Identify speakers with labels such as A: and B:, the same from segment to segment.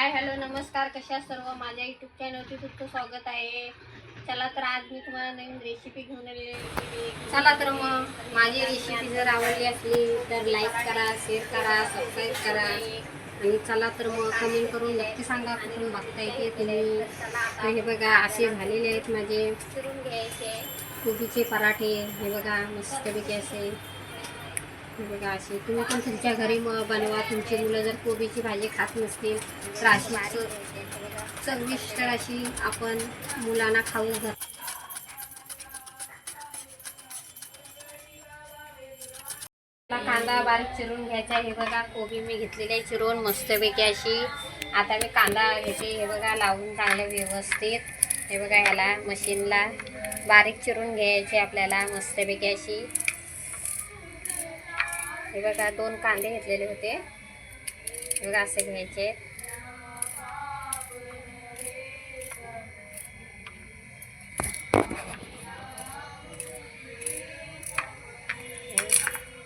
A: Hi hello नमस्कार. कशा सर्व? माझ्या युट्यूब चॅनलवरती तुमचं स्वागत आहे. चला तर आज मी तुम्हाला नवीन रेसिपी घेऊन आलेली. चला तर मग माझी रेसिपी जर आवडली असली तर लाईक करा शेअर करा सबस्क्राईब करा. आणि चला तर मग कमेंट करून नक्की सांगा कुठून बघताय की तुम्ही. हे बघा असे झालेले आहेत माझे. कोबीचे पराठे हे बघा मस्तपैकी असे. बघा असे. तुम्ही पण तुमच्या घरी मग बनवा. तुमची मुलं जर कोबीची भाजी खात नसतील तर अशी चविष्ट अशी आपण मुलांना खाऊ घाल मला कांदा बारीक चिरून घ्यायचा आहे. हे बघा कोबी मी घेतलेली आहे चिरून. मस्तपैकी अशी. आता मी कांदा घेते. हे बघा लावून चांगलं व्यवस्थित. हे बघा ह्याला मशीनला बारीक चिरून घ्यायची आपल्याला. मस्तपैकी अशी. हे बघा दोन कांदे घेतलेले होते. बघा असे घ्यायचे.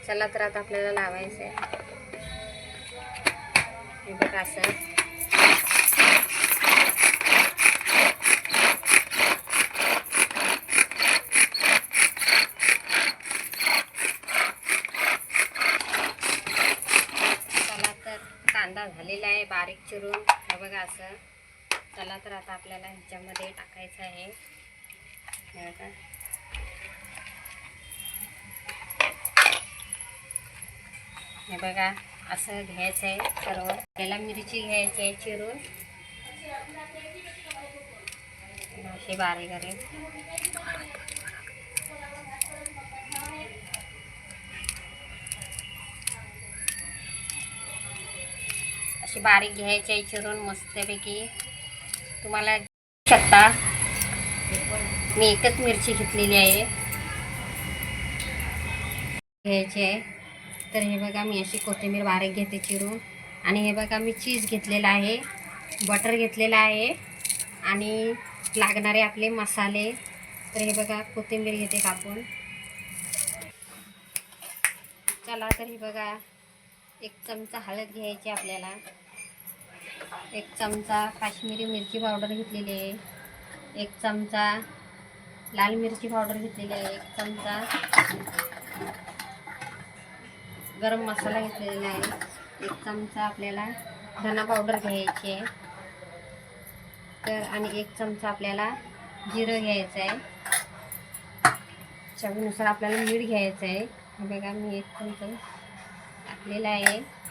A: चला तर आता आपल्याला लावायचं आहे हे बघा असं चला तर कांदा झालेला आहे बारीक चिरून. हे बघा असं. चला तर आता आपल्याला ह्याच्यामध्ये टाकायचं आहे. हे बघा हे बघा असं घ्यायचं आहे सर्व. त्याला मिरची घ्यायची आहे चिरून. अशी बारीक करेल अशी बारीक घ्यायची आहे चिरून मस्तपैकी. तुम्हाला शकता. मी एकच मिरची घेतलेली आहे. घ्यायची आहे. तर हे बघा मी अशी कोथिंबीर बारीक घेते चिरून. आणि हे बघा मी चीज घेतलेला आहे. बटर घेतलेला आहे. आणि लागणारे आपले मसाले. तर हे बघा कोथिंबीर घेते कापून. चला तर हे बघा एक चमचा हळद घ्यायची आपल्याला. एक चमचा काश्मीरी मिरची पावडर घेतलेली आहे. एक चमचा लाल मिरची पावडर घेतलेली आहे. एक चमचा गरम मसाला घेतलेला आहे. एक चमचा आपल्याला धना पावडर घ्यायची आहे. तर आणि एक चमचा आपल्याला जिरं घ्यायचं आहे. चवीनुसार आपल्याला मीठ घ्यायचं आहे. बघा मी एक चमचा टाकलेला आहे.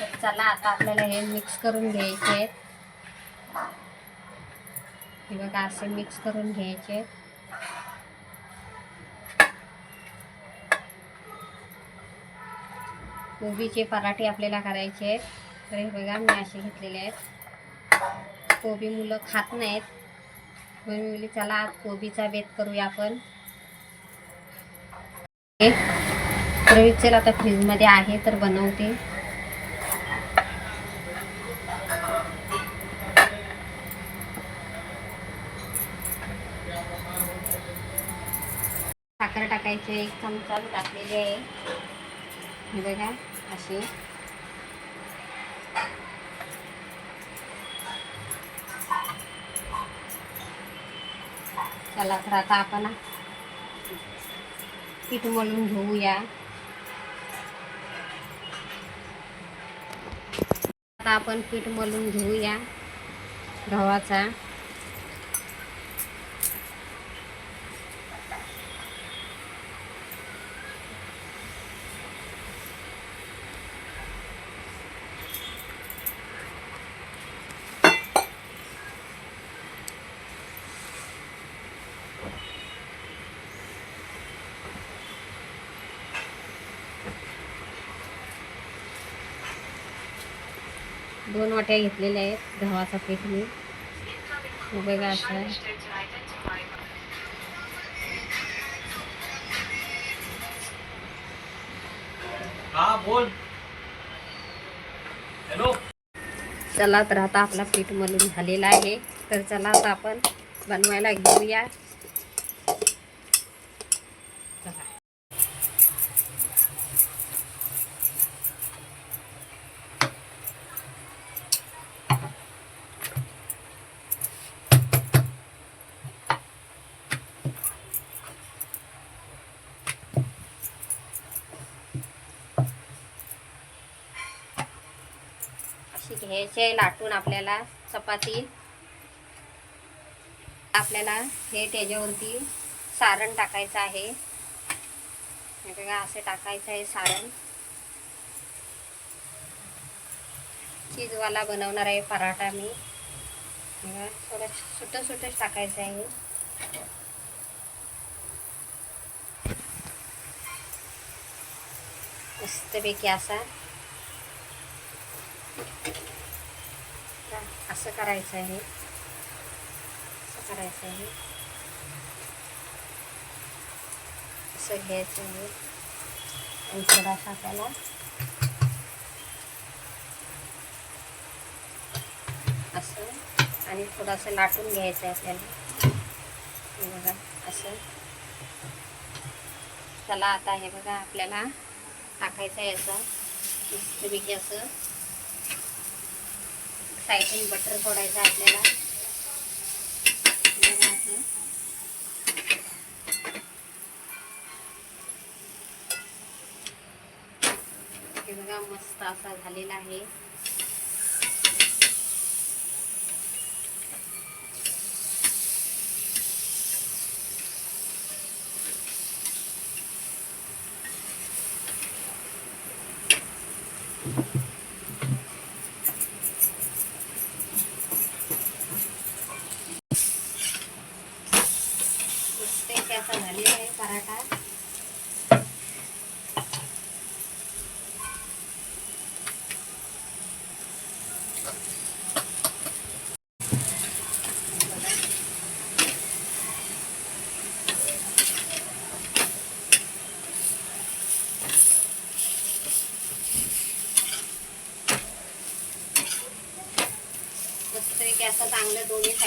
A: तर चला आता आपल्याला हे मिक्स करून घ्यायचे आहेत. हे बघा असे मिक्स करून घ्यायचे कोबीचे पराठे आपल्याला करायचे आहेत. तर हे बघा मी असे घेतलेले आहेत. कोबी मुलं खात नाहीत. म्हणून मी चला आज कोबीचा बेत करूया आपण. तर चल आता फ्रीजमध्ये आहे तर बनवते. टाकायचे. एक चमचा टाकलेली आहे. हे बघा अशी. चला तर आता आपण पीठ मळून घेऊया. आता आपण पीठ मळून घेऊया गव्हाचा. दोन वाट्या घेतलेल्या आहेत गव्हाचा पीठ मी. बघा असं
B: हा
A: चला तर आता आपला पीठ मळून झालेला आहे. तर चला आता आपण बनवायला घेऊया चला अशी लाटून आपल्याला चपाती आपल्याला हे त्याच्यावरती सारण टाकायचं आहे. का असं टाकायचं आहे सारण. चीजवाला बनवणार आहे पराठा मी. थोडं सुटं सुटंच टाकायचं आहे. मस्तपैकी असा असं करायचं आहे. असं करायचं आहे. असं घ्यायचं आहे. आणि थोडासा आपल्याला असं आणि थोडंसं लाटून घ्यायचं आहे आपल्याला. बघा असं. चला आता हे बघा आपल्याला टाकायचं आहे असं. मस्तपैकी असं. साईडून बटर सोडायचं आपल्याला हे बघा मस्त असा झालेला आहे Thank you.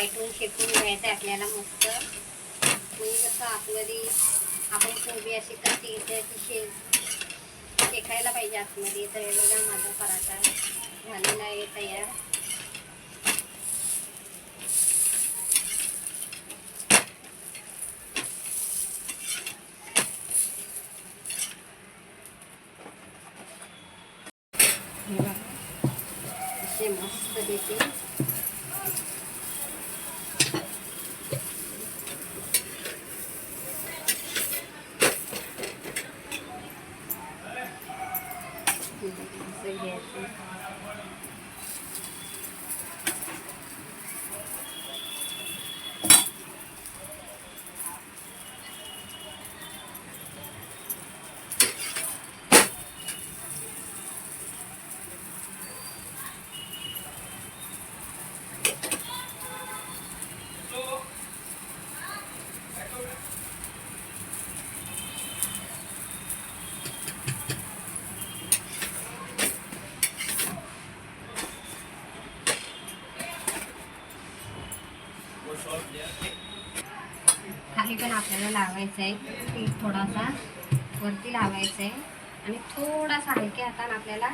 A: चांगलं शेकून घ्यायचं आपल्याला मस्त. म्हणजे कसं आतमध्ये आपण कोबी अशी कशी येते ती शे शेकायला पाहिजे आतमध्ये तर हे बघा माझा पराठा झालेला आहे तयार. मस्त देते असं घ्यायचं खाली पण आपल्याला लावायचं आहे पीठ थोडासा वरती लावायचं आहे आणि थोडासा हलक्या हाताने आपल्याला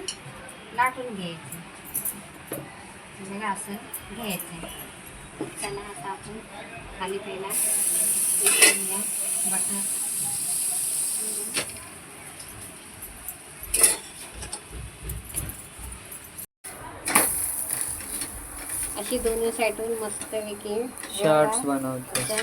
A: लाटून घ्यायचं आहे. बघा असं घ्यायचं आहे चला आता आपण खाली पहिला बटर अशी दोन्ही साईडून मस्तपैकी
B: शर्ट्स. बनवते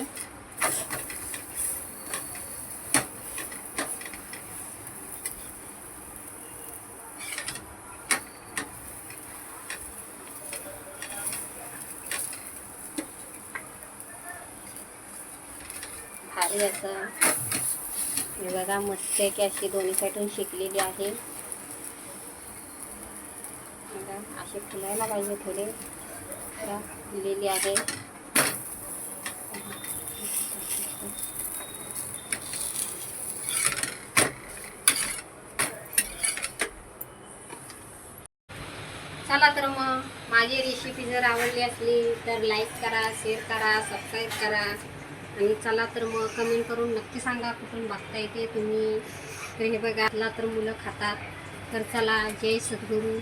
A: असं हे बघा मस्त आहे की अशी दोन्ही साईडून शिकलेली आहे. बघा असे फुलायला पाहिजे थोडे. बघा, फुललेली आहे. चला तर मग माझी रेसिपी जर आवडली असली तर लाईक करा शेअर करा सबस्क्राईब करा. आणि चला तर मग कमेंट करून नक्की सांगा कुठून बघता येते तुम्ही तर हे बघा तर मुलं खातात. तर चला जय सद्गुरू.